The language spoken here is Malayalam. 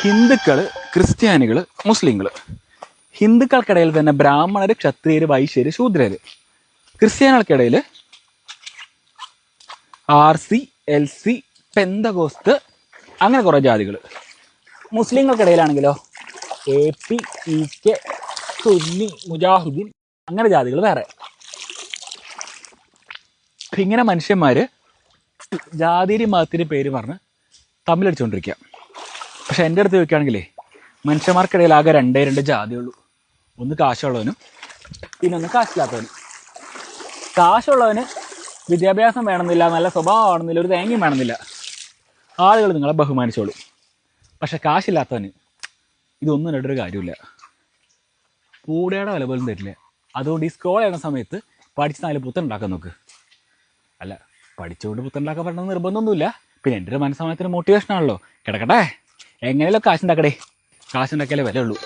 ഹിന്ദുക്കൾ ക്രിസ്ത്യാനികൾ മുസ്ലിങ്ങൾ. ഹിന്ദുക്കൾക്കിടയിൽ തന്നെ ബ്രാഹ്മണർ ക്ഷത്രിയർ വൈശ്യര് ശൂദ്രര്. ക്രിസ്ത്യാനികൾക്കിടയിൽ R C L C Pentecost അങ്ങനെ കുറേ ജാതികൾ. മുസ്ലിങ്ങൾക്കിടയിലാണെങ്കിലോ A P E K Sunni മുജാഹിദീൻ അങ്ങനെ ജാതികൾ വേറെ. ഇങ്ങനെ മനുഷ്യന്മാർ ജാതിരി മതത്തിന്റെ പേര് പറഞ്ഞ് തമ്മിലടിച്ചുകൊണ്ടിരിക്കുക പക്ഷെ എന്റെ അടുത്ത് ചോദിക്കുകയാണെങ്കിലേ മനുഷ്യന്മാർക്കിടയിൽ ആകെ രണ്ടേ രണ്ട് ജാതിയുള്ളൂ. ഒന്ന് കാശുള്ളവനും പിന്നെ ഒന്ന് കാശില്ലാത്തവനും. കാശുള്ളവന് വിദ്യാഭ്യാസം വേണമെന്നില്ല നല്ല സ്വഭാവം ആണെന്നില്ല ഒരു തേങ്ങയും വേണമെന്നില്ല. ആളുകൾ നിങ്ങളെ ബഹുമാനിച്ചോളൂ. പക്ഷെ കാശില്ലാത്തവന് ഇതൊന്നും രണ്ടൊരു കാര്യമില്ല. കൂടെയുടെ വില പോലും തരില്ല. അതുകൊണ്ട് ഈ സ്ക്രോൾ ചെയ്യുന്ന സമയത്ത് പഠിച്ച് നാല് പുത്തൻ ഉണ്ടാക്കാൻ നോക്ക്. അല്ല പഠിച്ചുകൊണ്ട് പുത്തൻ ഉണ്ടാക്കാൻ പറ്റണമെന്ന് നിർബന്ധമൊന്നുമില്ല. പിന്നെ എന്റെ ഒരു മനസ്സമയത്തിന് മോട്ടിവേഷൻ ആണല്ലോ. കിടക്കട്ടെ. എങ്ങനെയല്ലോ കാശുണ്ടാക്കടേ കാശുണ്ടാക്കിയാലേ വില ഉള്ളൂ